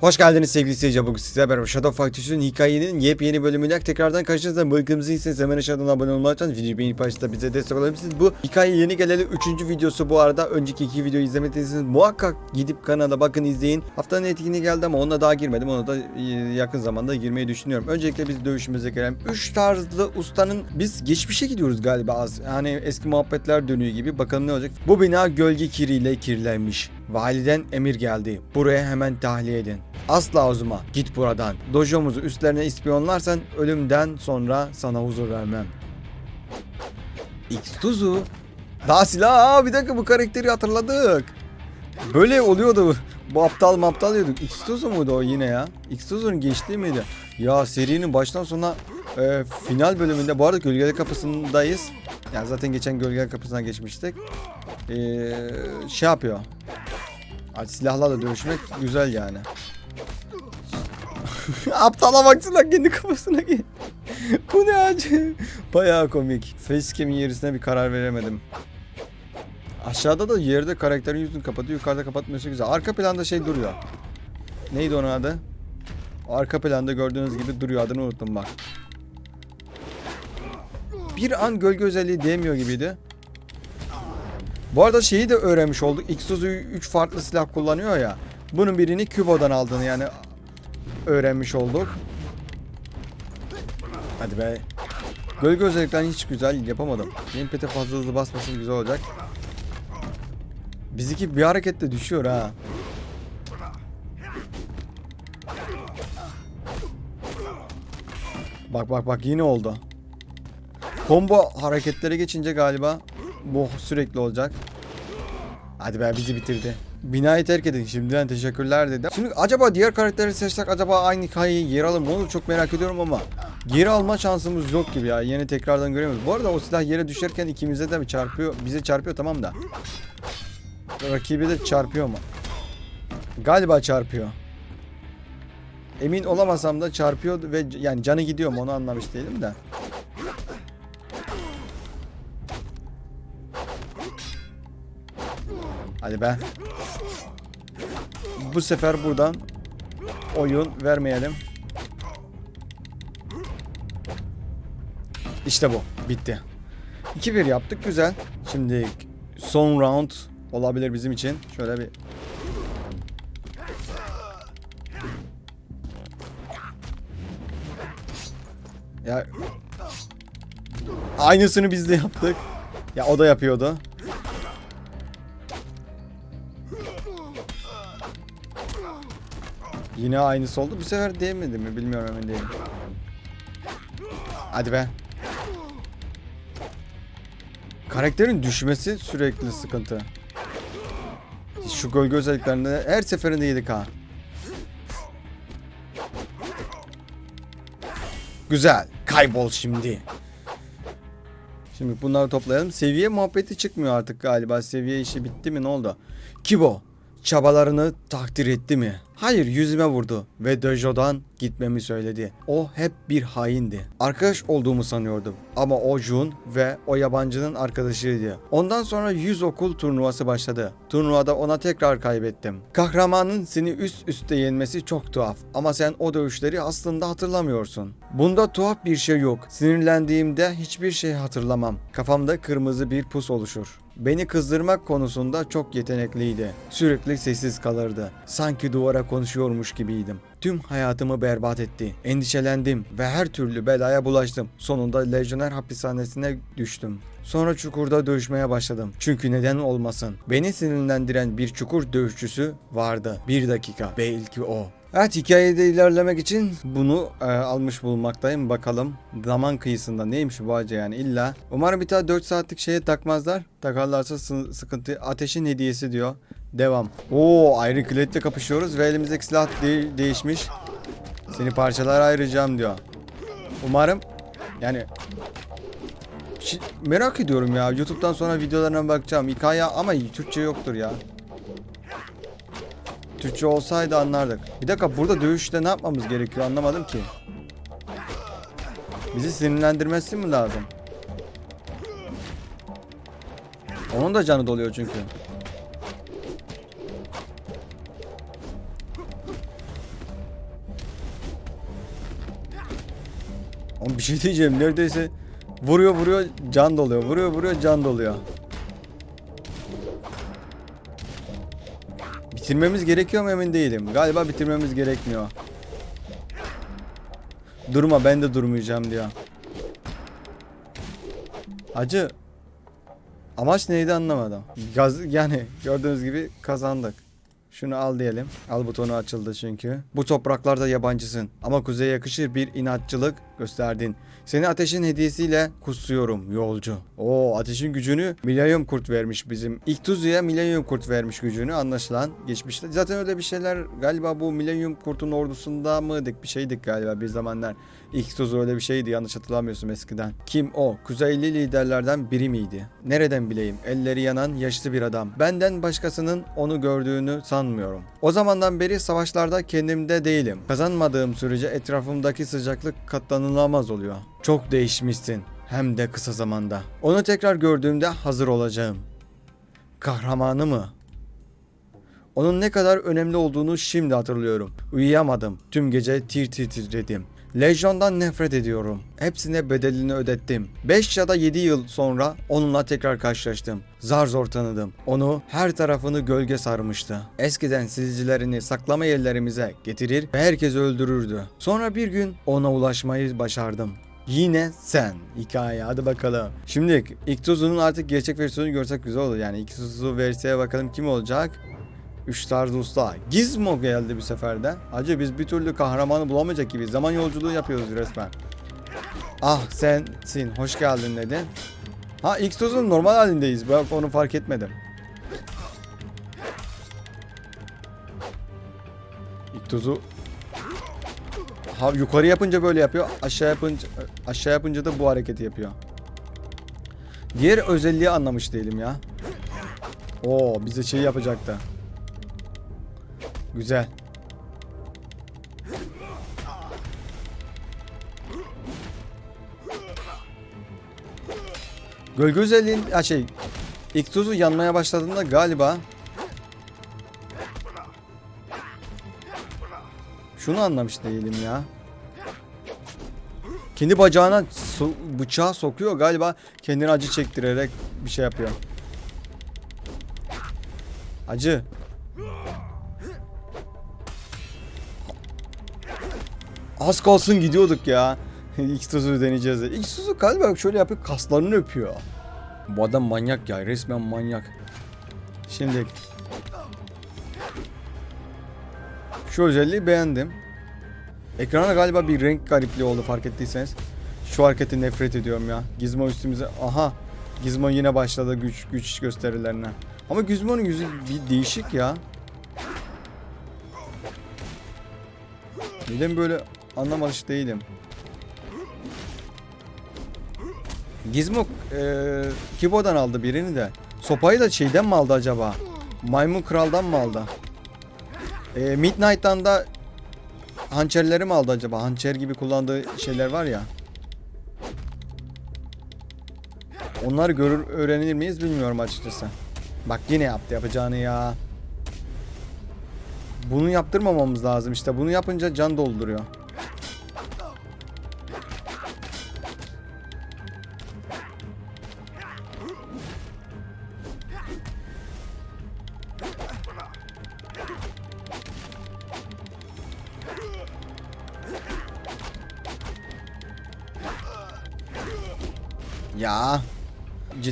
Hoş geldiniz sevgili seyirciler. Bugün sizlerle beraber Shadow 3'ün hikayenin yepyeni bölümüyle tekrardan karşınızda. Ülkemizi ise hemen aşağıdan abone olmayı unutmayın. Videoyu beğenip paylaşıp bize destek olabilirsiniz. Bu hikaye yeni geleli 3. videosu bu arada. Önceki iki videoyu izlemediyseniz muhakkak gidip kanala bakın izleyin. Haftanın etkinliği geldi ama ona daha girmedim. Ona da e, yakın zamanda girmeyi düşünüyorum. Öncelikle biz dövüşümüze gelelim. 3 tarzlı ustanın biz geçmişe gidiyoruz galiba az. Yani eski muhabbetler dönüyor gibi. Bakalım ne olacak. Bu bina gölge kiriyle kirlenmiş. Validen emir geldi. Buraya hemen tahliye edin. Asla Ozuma git buradan. Dojomuzu üstlerine ispiyonlarsan ölümden sonra sana huzur vermem. X-Tuzu. Daha silah. Aa, bir dakika bu karakteri hatırladık. Böyle oluyordu. Bu aptal maptal diyorduk. X-Tuzu muydu o yine ya? X-Tuzu'nun geçtiği miydi? Ya serinin baştan sona e, final bölümünde bu arada Gölgeler Kapısı'ndayız. Yani zaten geçen Gölgeler Kapısı'na geçmiştik. E, şey yapıyor. Hadi silahlarla dövüşmek güzel yani. Aptala baksana kendi kafasına gel. Bu ne acı? Bayağı komik. Facecam'in yerisine bir karar veremedim. Aşağıda da yerde karakterin yüzünü kapatıyor. Yukarıda kapatması güzel. Arka planda şey duruyor. Neydi onun adı? Arka planda gördüğünüz gibi duruyor. Adını unuttum bak. Bir an gölge özelliği değmiyor gibiydi. Bu arada şeyi de öğrenmiş olduk. X-Tuzu 3 farklı silah kullanıyor ya. Bunun birini Kubo'dan aldığını yani öğrenmiş olduk. Hadi be. Gölge özelliklerini hiç güzel yapamadım. Gamepad'e fazla hızlı basması güzel olacak. Bizimki bir harekette düşüyor ha. Bak bak bak yine oldu. Combo hareketlere geçince galiba bu sürekli olacak. Hadi be bizi bitirdi. Binayı terk edin şimdiden teşekkürler dedi. Şimdi acaba diğer karakteri seçsek acaba aynı hikayeyi geri alır mı onu çok merak ediyorum ama geri alma şansımız yok gibi ya. Yeni tekrardan göremiyoruz. Bu arada o silah yere düşerken ikimize de mi çarpıyor? Bize çarpıyor tamam da. Rakibi de çarpıyor mu? Galiba çarpıyor. Emin olamasam da çarpıyor ve yani canı gidiyor mu onu anlamış değilim de. Hadi be. Bu sefer buradan oyun vermeyelim. İşte bu. Bitti. 2-1 yaptık. Güzel. Şimdi son round olabilir bizim için. Şöyle bir Ya Aynısını biz de yaptık. Ya o da yapıyordu. Yine aynısı oldu. Bu sefer değmedi mi? Bilmiyorum emin değilim. Hadi be. Karakterin düşmesi sürekli sıkıntı. Şu gölge özelliklerinde her seferinde yedik ha. Güzel. Kaybol şimdi. Şimdi bunları toplayalım. Seviye muhabbeti çıkmıyor artık galiba. Seviye işi bitti mi ne oldu? Kibo çabalarını takdir etti mi? Hayır yüzüme vurdu ve dojodan gitmemi söyledi. O hep bir haindi. Arkadaş olduğumu sanıyordum ama o Jun ve o yabancının arkadaşıydı. Ondan sonra 100 okul turnuvası başladı. Turnuvada ona tekrar kaybettim. Kahramanın seni üst üste yenmesi çok tuhaf ama sen o dövüşleri aslında hatırlamıyorsun. Bunda tuhaf bir şey yok. Sinirlendiğimde hiçbir şey hatırlamam. Kafamda kırmızı bir pus oluşur. Beni kızdırmak konusunda çok yetenekliydi. Sürekli sessiz kalırdı. Sanki duvara konuşuyormuş gibiydim. Tüm hayatımı berbat etti. Endişelendim ve her türlü belaya bulaştım. Sonunda lejyoner hapishanesine düştüm. Sonra çukurda dövüşmeye başladım. Çünkü neden olmasın? Beni sinirlendiren bir çukur dövüşçüsü vardı. Bir dakika. Belki o. Evet hikayede ilerlemek için bunu e, almış bulunmaktayım. Bakalım zaman kıyısında neymiş bu acı yani illa. Umarım bir daha 4 saatlik şeye takmazlar. Takarlarsa sı- sıkıntı. Ateşin hediyesi diyor. Devam. Oo Iron Clade'le kapışıyoruz ve elimizdeki silah de- değişmiş. Seni parçalara ayıracağım diyor. Umarım yani merak ediyorum ya. YouTube'dan sonra videolarına bakacağım. Hikaye ama Türkçe yoktur ya. Türkçe olsaydı anlardık. Bir dakika burada dövüşte ne yapmamız gerekiyor anlamadım ki. Bizi sinirlendirmesi mi lazım? Onun da canı doluyor çünkü. Şey diyeceğim neredeyse vuruyor vuruyor can doluyor. Vuruyor vuruyor can doluyor. Bitirmemiz gerekiyor mu emin değilim. Galiba bitirmemiz gerekmiyor. Durma ben de durmayacağım diyor. Acı amaç neydi anlamadım. Gaz, yani gördüğünüz gibi kazandık. Şunu al diyelim. Al butonu açıldı çünkü. Bu topraklarda yabancısın ama kuzeye yakışır bir inatçılık gösterdin. Seni ateşin hediyesiyle kutsuyorum yolcu. O ateşin gücünü milenyum kurt vermiş bizim. İktuzu'ya milenyum kurt vermiş gücünü anlaşılan geçmişte. Zaten öyle bir şeyler galiba bu milenyum kurtun ordusunda mıydık bir şeydik galiba bir zamanlar. İktuzu öyle bir şeydi yanlış hatırlamıyorsun eskiden. Kim o? Kuzeyli liderlerden biri miydi? Nereden bileyim? Elleri yanan yaşlı bir adam. Benden başkasının onu gördüğünü sanmıyorum. O zamandan beri savaşlarda kendimde değilim. Kazanmadığım sürece etrafımdaki sıcaklık katlanılamaz oluyor. Çok değişmişsin. Hem de kısa zamanda. Onu tekrar gördüğümde hazır olacağım. Kahramanı mı? Onun ne kadar önemli olduğunu şimdi hatırlıyorum. Uyuyamadım. Tüm gece tir tir titredim. Lejyon'dan nefret ediyorum. Hepsine bedelini ödettim. 5 ya da 7 yıl sonra onunla tekrar karşılaştım. Zar zor tanıdım. Onu her tarafını gölge sarmıştı. Eskiden sizcilerini saklama yerlerimize getirir ve herkesi öldürürdü. Sonra bir gün ona ulaşmayı başardım. Yine sen hikaye hadi bakalım. Şimdi İktuzu'nun artık gerçek versiyonunu görsek güzel olur. Yani İktuzu versiye bakalım kim olacak? Üç tarzı usta. Gizmo geldi bir seferde. Acı biz bir türlü kahramanı bulamayacak gibi. Zaman yolculuğu yapıyoruz resmen. Ah sensin. Hoş geldin dedi. Ha Xtuz'un normal halindeyiz. Ben onu fark etmedim. Xtuz'u ha, yukarı yapınca böyle yapıyor. Aşağı yapınca aşağı yapınca da bu hareketi yapıyor. Diğer özelliği anlamış değilim ya. Oo bize şey yapacaktı. Güzel. Gölge özelliğin ha şey ilk tuzu yanmaya başladığında galiba şunu anlamış değilim ya. Kendi bacağına so- bıçağı sokuyor galiba kendini acı çektirerek bir şey yapıyor. Acı. Az kalsın gidiyorduk ya. X tuzu deneyeceğiz. de. X tuzu galiba şöyle yapıyor kaslarını öpüyor. Bu adam manyak ya resmen manyak. Şimdi şu özelliği beğendim. Ekrana galiba bir renk garipliği oldu fark ettiyseniz. Şu hareketi nefret ediyorum ya. Gizmo üstümüze aha. Gizmo yine başladı güç güç gösterilerine. Ama Gizmo'nun yüzü bir değişik ya. Neden böyle anlamamış değilim. Gizmo eee Kibo'dan aldı birini de. Sopayı da şeyden mi aldı acaba? Maymun Kral'dan mı aldı? Eee Midnight'tan da hançerleri mi aldı acaba? Hançer gibi kullandığı şeyler var ya. Onları görür öğrenir miyiz bilmiyorum açıkçası. Bak yine yaptı yapacağını ya. Bunu yaptırmamamız lazım işte. Bunu yapınca can dolduruyor.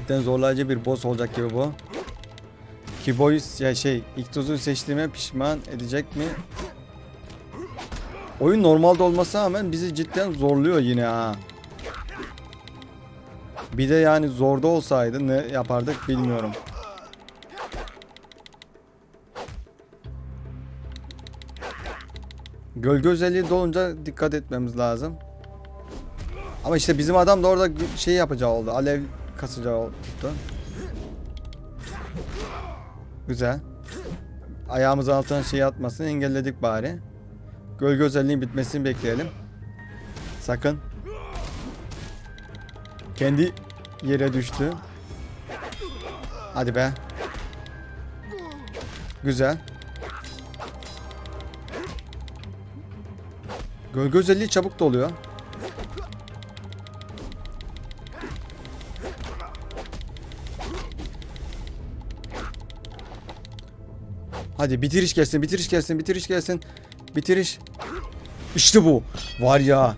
Cidden zorlayıcı bir boss olacak gibi bu. Kibo'yu ya şey İktuz'u seçtiğime pişman edecek mi? Oyun normalde olmasına rağmen bizi cidden zorluyor yine ha. Bir de yani zorda olsaydı ne yapardık bilmiyorum. Gölge özelliği dolunca dikkat etmemiz lazım. Ama işte bizim adam da orada şey yapacağı oldu. Alev oldu. tuttu. Güzel. Ayağımızın altına şey atmasını engelledik bari. Gölge özelliğin bitmesini bekleyelim. Sakın. Kendi yere düştü. Hadi be. Güzel. Gölge özelliği çabuk doluyor. Hadi bitiriş gelsin, bitiriş gelsin, bitiriş gelsin. Bitiriş. İşte bu. Var ya.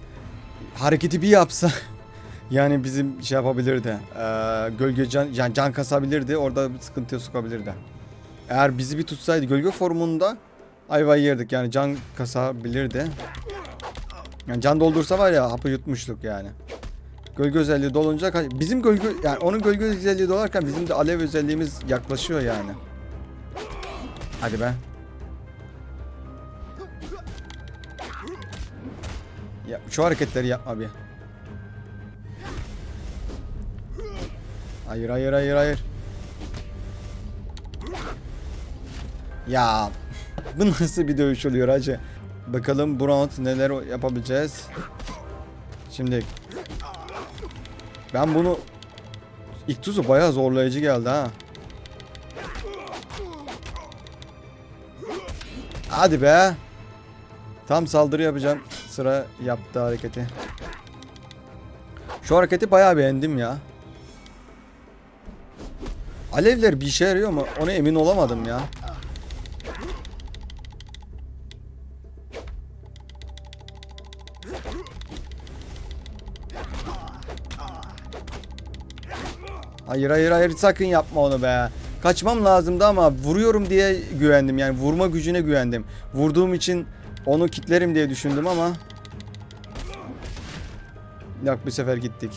Hareketi bir yapsa yani bizim şey yapabilirdi. Ee, gölge can, yani can kasabilirdi. Orada bir sıkıntıya sokabilirdi. Eğer bizi bir tutsaydı gölge formunda ayvayı yerdik. Yani can kasabilirdi. Yani can doldursa var ya hapı yutmuştuk yani. Gölge özelliği dolunca bizim gölge yani onun gölge özelliği dolarken bizim de alev özelliğimiz yaklaşıyor yani. Hadi be. Ya şu hareketleri yapma bir. Hayır hayır hayır hayır. Ya bu nasıl bir dövüş oluyor hacı? Bakalım bu round neler yapabileceğiz. Şimdi ben bunu ilk tuzu bayağı zorlayıcı geldi ha. Hadi be. Tam saldırı yapacağım. Sıra yaptı hareketi. Şu hareketi bayağı beğendim ya. Alevler bir işe yarıyor mu? Ona emin olamadım ya. Hayır hayır hayır sakın yapma onu be. Kaçmam lazımdı ama vuruyorum diye güvendim yani vurma gücüne güvendim. Vurduğum için onu kitlerim diye düşündüm ama Yok bu sefer gittik.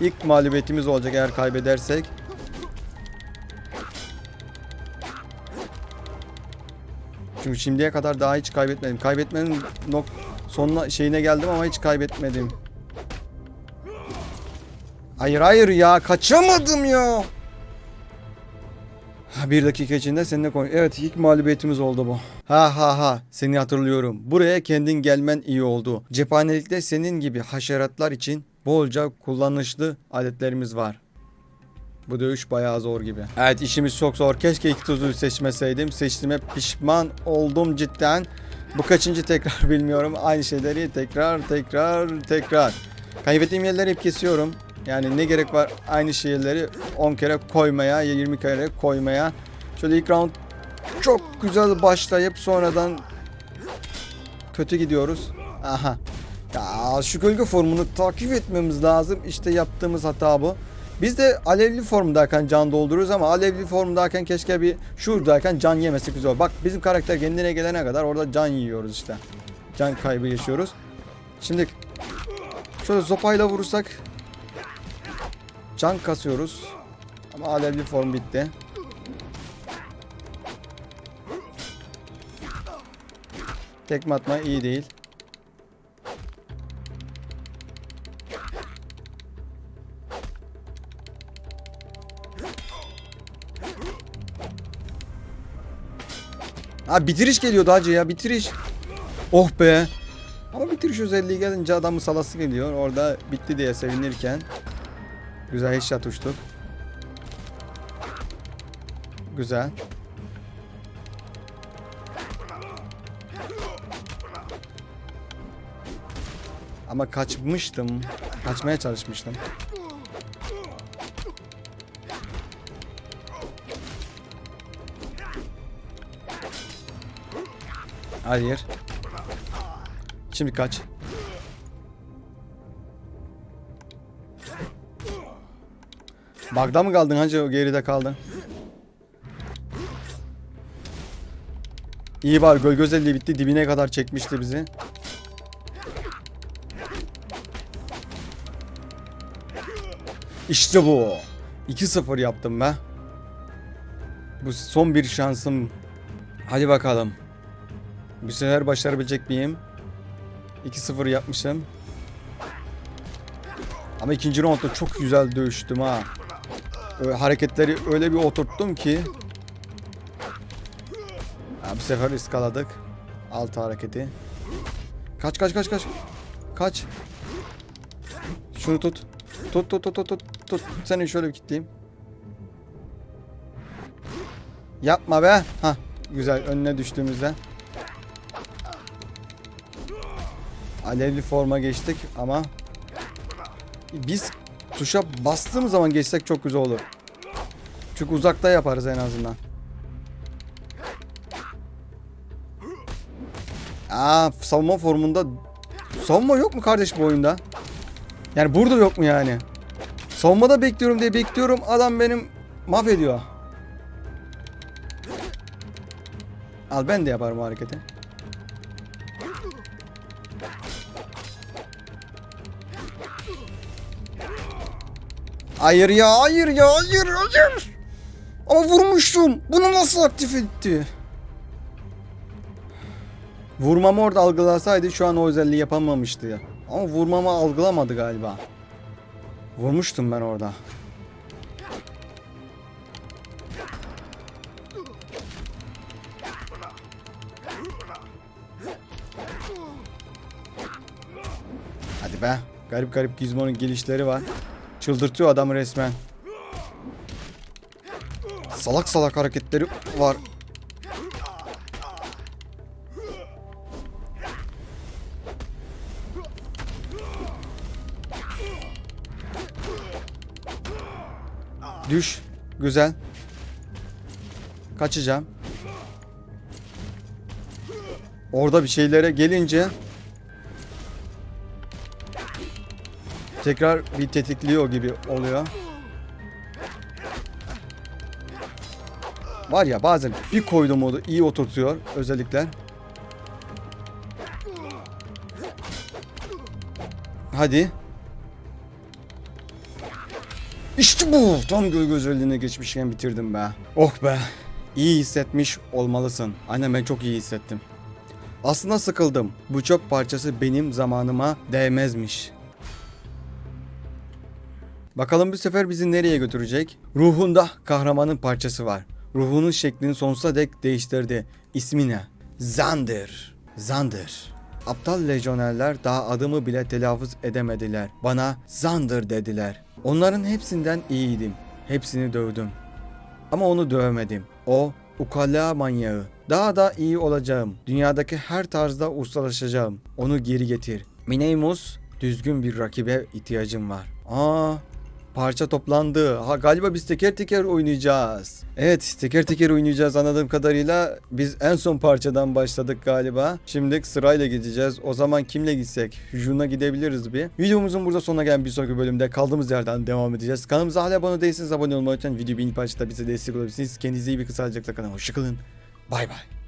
İlk mağlubiyetimiz olacak eğer kaybedersek. Çünkü şimdiye kadar daha hiç kaybetmedim. Kaybetmenin nok sonuna şeyine geldim ama hiç kaybetmedim. Hayır hayır ya kaçamadım ya. Bir dakika içinde seninle konuş. Evet ilk mağlubiyetimiz oldu bu. Ha ha ha seni hatırlıyorum. Buraya kendin gelmen iyi oldu. Cephanelikte senin gibi haşeratlar için bolca kullanışlı aletlerimiz var. Bu dövüş bayağı zor gibi. Evet işimiz çok zor. Keşke iki tuzu seçmeseydim. Seçtiğime pişman oldum cidden. Bu kaçıncı tekrar bilmiyorum. Aynı şeyleri tekrar tekrar tekrar. Kaybettiğim yerleri hep kesiyorum. Yani ne gerek var aynı şeyleri 10 kere koymaya, 20 kere koymaya. Şöyle ilk round çok güzel başlayıp sonradan kötü gidiyoruz. Aha. Ya şu gölge formunu takip etmemiz lazım. İşte yaptığımız hata bu. Biz de alevli formdayken can doldururuz ama alevli formdayken keşke bir şuradayken can yemesi güzel. Bak bizim karakter kendine gelene kadar orada can yiyoruz işte. Can kaybı yaşıyoruz. Şimdi şöyle sopayla vurursak can kasıyoruz. Ama alevli form bitti. Tekme atma iyi değil. Ha bitiriş geliyordu hacı ya bitiriş. Oh be. Ama bitiriş özelliği gelince adamın salası geliyor. Orada bitti diye sevinirken. Güzel headshot uçtuk. Güzel. Ama kaçmıştım. Kaçmaya çalışmıştım. Hayır. Şimdi kaç. Bagda mı kaldın hacı? Geride kaldın. İyi var gölge özelliği bitti. Dibine kadar çekmişti bizi. İşte bu. 2-0 yaptım be. Bu son bir şansım. Hadi bakalım. Bu sefer başarabilecek miyim? 2-0 yapmışım. Ama ikinci roundda çok güzel dövüştüm ha. Hareketleri öyle bir oturttum ki. Ha, bu sefer ıskaladık. Altı hareketi. Kaç kaç kaç kaç. Kaç. Şunu tut. Tut tut tut tut tut. tut. Seni şöyle bir kilitleyeyim. Yapma be. Ha güzel önüne düştüğümüzde. Alevli forma geçtik ama biz tuşa bastığım zaman geçsek çok güzel olur. Çünkü uzakta yaparız en azından. Aa savunma formunda savunma yok mu kardeş bu oyunda? Yani burada yok mu yani? Savunmada bekliyorum diye bekliyorum. Adam benim mahvediyor. Al ben de yaparım hareketi. Hayır ya, hayır ya, hayır, hayır. Ama vurmuştum. Bunu nasıl aktif etti? Vurmamı orada algılasaydı şu an o özelliği yapamamıştı ya. Ama vurmamı algılamadı galiba. Vurmuştum ben orada. Hadi be. Garip garip Gizmo'nun gelişleri var. Çıldırtıyor adamı resmen. Salak salak hareketleri var. Düş. Güzel. Kaçacağım. Orada bir şeylere gelince tekrar bir tetikliyor gibi oluyor. Var ya bazen bir koydu modu iyi oturtuyor özellikler. Hadi. İşte bu. Tam gölge özelliğine geçmişken bitirdim be. Oh be. İyi hissetmiş olmalısın. Aynen ben çok iyi hissettim. Aslında sıkıldım. Bu çok parçası benim zamanıma değmezmiş. Bakalım bu sefer bizi nereye götürecek? Ruhunda kahramanın parçası var. Ruhunun şeklini sonsuza dek değiştirdi. İsmi ne? Zander. Zander. Aptal lejyonerler daha adımı bile telaffuz edemediler. Bana Zander dediler. Onların hepsinden iyiydim. Hepsini dövdüm. Ama onu dövemedim. O ukala manyağı. Daha da iyi olacağım. Dünyadaki her tarzda ustalaşacağım. Onu geri getir. Mineimus düzgün bir rakibe ihtiyacım var. Aa parça toplandı. Ha galiba biz teker teker oynayacağız. Evet teker teker oynayacağız anladığım kadarıyla. Biz en son parçadan başladık galiba. Şimdi sırayla gideceğiz. O zaman kimle gitsek? Jun'a gidebiliriz bir. Videomuzun burada sonuna gelen bir sonraki bölümde kaldığımız yerden devam edeceğiz. Kanalımıza hala abone değilseniz abone olmayı lütfen. Video beğenip paylaşıp da bize destek olabilirsiniz. Kendinize iyi bir kısa kalın. Hoşçakalın. Bay bay.